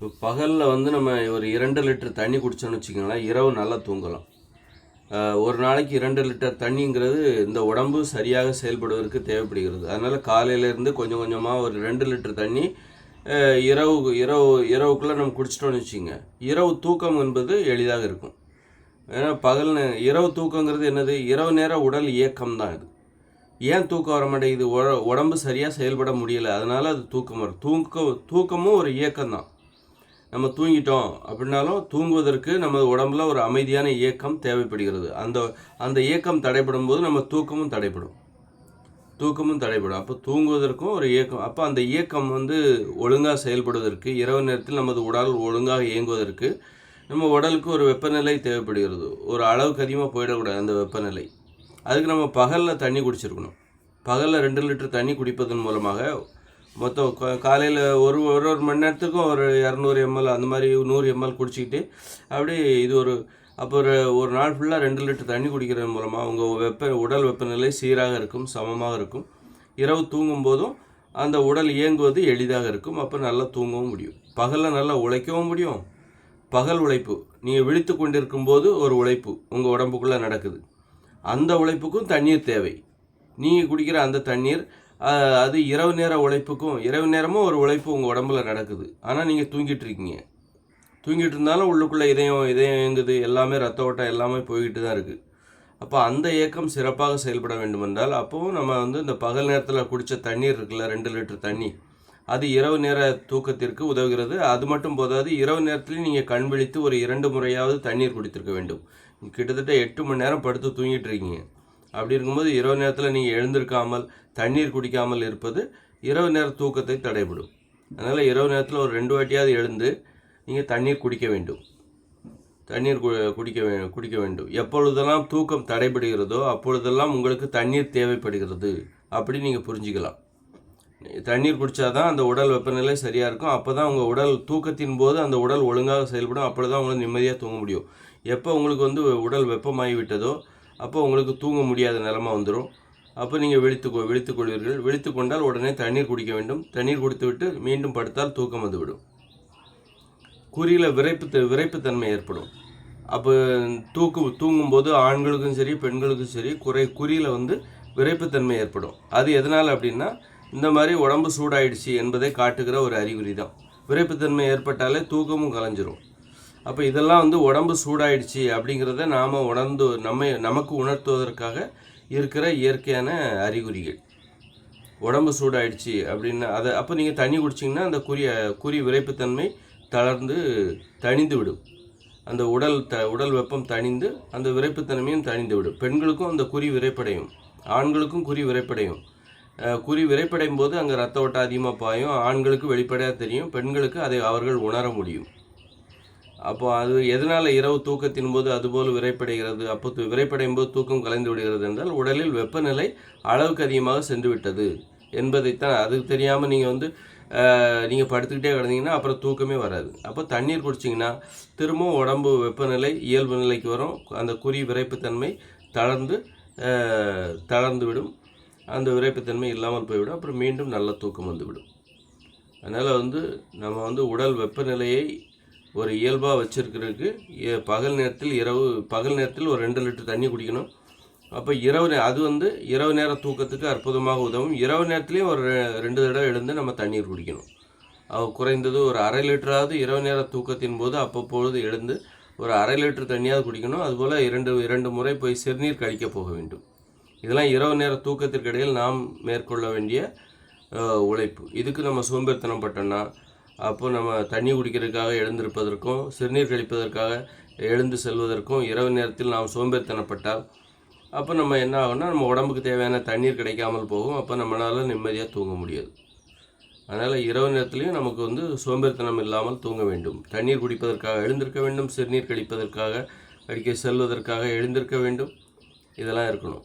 இப்போ பகலில் வந்து நம்ம ஒரு இரண்டு லிட்டர் தண்ணி குடித்தோன்னு வச்சுக்கோங்களேன் இரவு நல்லா தூங்கலாம். ஒரு நாளைக்கு இரண்டு லிட்டர் தண்ணிங்கிறது இந்த உடம்பு சரியாக செயல்படுவதற்கு தேவைப்படுகிறது. அதனால் காலையிலேருந்து கொஞ்சம் கொஞ்சமாக ஒரு ரெண்டு லிட்டர் தண்ணி இரவு இரவு இரவுக்குள்ளே நம்ம குடிச்சிட்டோம்னு வச்சுக்கோங்க. இரவு தூக்கம் என்பது எளிதாக இருக்கும். ஏன்னா பகல் இரவு தூக்கங்கிறது என்னது? இரவு நேர உடல் இயக்கம் தான் இது. ஏன் தூக்கம் வர மாட்டேங்குது? உட- உடம்பு சரியாக செயல்பட முடியல. அதனால் அது தூக்கம் வரும். தூக்கம் தூக்கமும் ஒரு இயக்கம் தான். நம்ம தூங்கிட்டோம் அப்படின்னாலும் தூங்குவதற்கு நம்ம உடம்புல ஒரு அமைதியான இயக்கம் தேவைப்படுகிறது. அந்த அந்த இயக்கம் தடைப்படும் போது நம்ம தூக்கமும் தடைப்படும் தூக்கமும் தடைப்படும் அப்போ தூங்குவதற்கும் ஒரு இயக்கம் அப்போ அந்த இயக்கம் வந்து ஒழுங்காக செயல்படுவதற்கு இரவு நேரத்தில் நமது உடல் ஒழுங்காக இயங்குவதற்கு நம்ம உடலுக்கு ஒரு வெப்பநிலை தேவைப்படுகிறது. ஒரு அளவுக்கு அதிகமாக போயிடக்கூடாது அந்த வெப்பநிலை. அதுக்கு நம்ம பகலில் தண்ணி குடிச்சிருக்கணும். பகலில் ரெண்டு லிட்டர் தண்ணி குடிப்பதன் மூலமாக மொத்தம் காலையில் ஒரு ஒரு ஒரு மணி நேரத்துக்கும் ஒரு இரநூறு எம்எல் அந்த மாதிரி நூறு எம்எல் குடிச்சிக்கிட்டு அப்படியே இது ஒரு அப்போ ஒரு ஒரு நாள் ஃபுல்லாக ரெண்டு லிட்டர் தண்ணி குடிக்கிறது மூலமாக உங்கள் வெப்ப உடல் வெப்பநிலை சீராக இருக்கும் சமமாக இருக்கும். இரவு தூங்கும் போதும் அந்த உடல் இயங்குவது எளிதாக இருக்கும். அப்போ நல்லா தூங்கவும் முடியும். பகலில் நல்லா உழைக்கவும் முடியும். பகல் உழைப்பு. நீங்கள் விழித்து கொண்டிருக்கும் போது ஒரு உழைப்பு உங்கள் உடம்புக்குள்ளே நடக்குது. அந்த உழைப்புக்கும் தண்ணீர் தேவை. நீங்கள் குடிக்கிற அந்த தண்ணீர் அது இரவு நேர உழைப்புக்கும் இரவு நேரமும் ஒரு உழைப்பு உங்கள் உடம்புல நடக்குது. ஆனால் நீங்கள் தூங்கிட்டு இருக்கீங்க தூங்கிட்டு இருந்தாலும் உள்ளுக்குள்ளே இதயம் இதயம் இயங்குது எல்லாமே ரத்த ஓட்டம் எல்லாமே போய்கிட்டு தான் இருக்குது அப்போ அந்த இயக்கம் சிறப்பாக செயல்பட வேண்டுமென்றால் அப்போவும் நம்ம வந்து இந்த பகல் நேரத்தில் குடித்த தண்ணீர் இருக்குல்ல ரெண்டு லிட்டர் தண்ணி அது இரவு நேர தூக்கத்திற்கு உதவுகிறது. அது மட்டும் போதாது இரவு நேரத்துலையும் நீங்கள் கண் விழித்து ஒரு இரண்டு முறையாவது தண்ணீர் குடித்திருக்க வேண்டும். கிட்டத்தட்ட எட்டு மணி நேரம் படுத்து தூங்கிட்டு இருக்கீங்க அப்படி இருக்கும்போது இரவு நேரத்தில் நீங்கள் எழுந்திருக்காமல் தண்ணீர் குடிக்காமல் இருப்பது இரவு நேர தூக்கத்தை தடைபடும். அதனால் இரவு நேரத்தில் ஒரு ரெண்டு வாட்டியாவது எழுந்து நீங்கள் தண்ணீர் குடிக்க வேண்டும். தண்ணீர் கு- குடிக்க வே குடிக்க வேண்டும். எப்பொழுதெல்லாம் தூக்கம் தடைபடுகிறதோ அப்பொழுதெல்லாம் உங்களுக்கு தண்ணீர் தேவைப்படுகிறது அப்படி நீங்கள் புரிஞ்சுக்கலாம். தண்ணீர் குடித்தா தான் அந்த உடல் வெப்பநிலை சரியாக இருக்கும். அப்போ தான் உங்கள் உடல் தூக்கத்தின் போது அந்த உடல் ஒழுங்காக செயல்படும். அப்பொழுது தான் உங்களுக்கு நிம்மதியாக தூங்க முடியும். எப்போ உங்களுக்கு வந்து உடல் வெப்பமாகி விட்டதோ அப்போ உங்களுக்கு தூங்க முடியாத நிலமை வந்துடும் அப்போ நீங்கள் வெளித்து கொ- கொள்வீர்கள். விழித்து கொண்டால் உடனே தண்ணீர் குடிக்க வேண்டும். தண்ணீர் குடித்துவிட்டு மீண்டும் படுத்தால் தூக்கம் வந்துவிடும். குறியில் விரைப்பு த- விரைப்புத்தன்மை ஏற்படும். அப்போ தூக்கு தூங்கும்போது ஆண்களுக்கும் சரி பெண்களுக்கும் சரி குறை குறியில் வந்து விரைப்புத்தன்மை ஏற்படும். அது எதனால் அப்படின்னா இந்த மாதிரி உடம்பு சூடாயிடுச்சு என்பதை காட்டுகிற ஒரு அறிகுறி தான் விரைப்புத்தன்மை ஏற்பட்டாலே தூக்கமும் கலைஞ்சிரும். அப்போ இதெல்லாம் வந்து உடம்பு சூடாயிடுச்சு அப்படிங்கிறத நாம் உணர்ந்து நம்ம நமக்கு உணர்த்துவதற்காக இருக்கிற இயற்கையான அறிகுறிகள். உடம்பு சூடாயிடுச்சு அப்படின்னு அதை அப்போ நீங்கள் தண்ணி குடிச்சிங்கன்னா அந்த குறி குறி விரைப்புத்தன்மை தளர்ந்து தணிந்து விடும். அந்த உடல் த உடல் வெப்பம் தணிந்து அந்த விரைப்புத்தன்மையும் தணிந்து விடும். பெண்களுக்கும் அந்த குறி விரைப்படையும் ஆண்களுக்கும் குறி விரைப்படையும் குறி விரைப்படையும் போது அங்கே ரத்த ஓட்டம் அதிகமாக பாயும். ஆண்களுக்கு வெளிப்படையாக தெரியும். பெண்களுக்கு அதை அவர்கள் உணர முடியும். அப்போ அது எதனால் இரவு தூக்கத்தின் போது அதுபோல் விரைப்படைகிறது? அப்போ விரைப்படையும் போது தூக்கம் கலைந்து விடுகிறது என்றால் உடலில் வெப்பநிலை அளவுக்கு அதிகமாக சென்று விட்டது என்பதைத்தான். அதுக்கு தெரியாமல் நீங்கள் வந்து நீங்கள் படுத்துக்கிட்டே கிடந்தீங்கன்னா அப்புறம் தூக்கமே வராது. அப்போ தண்ணீர் குடிச்சிங்கன்னா திரும்பவும் உடம்பு வெப்பநிலை இயல்பு நிலைக்கு வரும். அந்த குறி விரைப்புத்தன்மை தளர்ந்து தளர்ந்து விடும். அந்த விரைப்புத்தன்மை இல்லாமல் போய்விடும். அப்புறம் மீண்டும் நல்ல தூக்கம் வந்துவிடும் அதனால் வந்து நம்ம வந்து உடல் வெப்பநிலையை ஒரு இயல்பாக வச்சுருக்கிறதுக்கு பகல் நேரத்தில் இரவு பகல் நேரத்தில் ஒரு ரெண்டு லிட்டர் தண்ணி குடிக்கணும். அப்போ இரவு நே- அது வந்து இரவு நேர தூக்கத்துக்கு அற்புதமாக உதவும். இரவு நேரத்துலேயும் ஒரு ரெண்டு தடவை எழுந்து நம்ம தண்ணீர் குடிக்கணும். குறைந்தது ஒரு அரை லிட்டராவது இரவு நேர தூக்கத்தின் போது அப்பப்பொழுது எழுந்து ஒரு அரை லிட்டர் தண்ணியாவது குடிக்கணும். அதுபோல் இரண்டு இரண்டு முறை போய் சிறுநீர் கழிக்க போக வேண்டும். இதெல்லாம் இரவு நேர தூக்கத்திற்கிடையில் நாம் மேற்கொள்ள வேண்டிய உழைப்பு. இதுக்கு நம்ம சோம்பேறித்தனம் பட்டோம்னா அப்போ நம்ம தண்ணி குடிக்கிறதுக்காக எழுந்திருப்பதற்கும் சிறுநீர் கழிப்பதற்காக எழுந்து செல்வதற்கும் இரவு நேரத்தில் நாம் சோம்பேறித்தனப்பட்டால் அப்போ நம்ம என்ன ஆகும்னா நம்ம உடம்புக்கு தேவையான தண்ணீர் கிடைக்காமல் போகும். அப்போ நம்மளால் நிம்மதியாக தூங்க முடியாது. அதனால் இரவு நேரத்துலையும் நமக்கு வந்து சோம்பேறித்தனம் இல்லாமல் தூங்க வேண்டும். தண்ணீர் குடிப்பதற்காக எழுந்திருக்க வேண்டும். சிறுநீர் கழிப்பதற்காக அடிக்க செல்வதற்காக எழுந்திருக்க வேண்டும். இதெல்லாம் இருக்கணும்.